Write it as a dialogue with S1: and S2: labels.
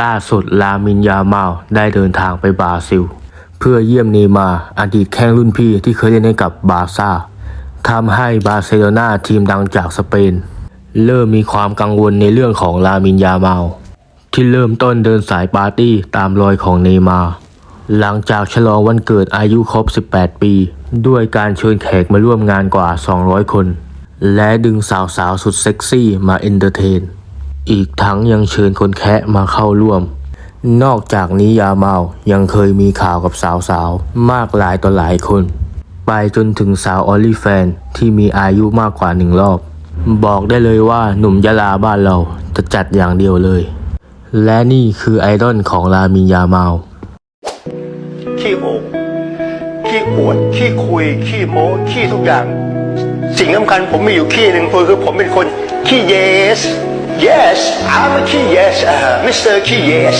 S1: ล่าสุดลามินยาเมาลได้เดินทางไปบราซิล เพื่อเยี่ยมเนมาอดีตแข้งรุ่นพี่ที่เคยเล่นให้กับบาซ่าทำให้บาร์เซโลนาทีมดังจากสเปน เริ่มมีความกังวลในเรื่องของลามินยาเมาลที่เริ่มต้นเดินสายปาร์ตี้ตามรอยของเนมาหลังจากฉลองวันเกิดอายุครบ 18 ปี ด้วยการเชิญแขกมาร่วมงานกว่า 200 คน และดึงสาวๆ สุดเซ็กซี่มาเอนเตอร์เทน อีกทั้งยังเชิญคนแคะมาเข้าร่วม นอกจากนี้ยาเมายังเคยมีข่าวกับสาวๆ มากหลายต่อหลายคน ไปจนถึงสาวออลลี่แฟนที่มีอายุมากกว่าหนึ่งรอบ บอกได้เลยว่าหนุ่มยะลาบ้านเราจะจัดอย่างเดียวเลย และนี่คือไอดอลของลามินยาเมา
S2: ขี้โอบขี้อวดขี้คุยขี้โม้ขี้ทุกอย่าง สิ่งสำคัญผมมีอยู่ขี้หนึ่งคือผมเป็นคนขี้ yes yes I'm a ขี้ yes อ่า Mr. ขี้ yes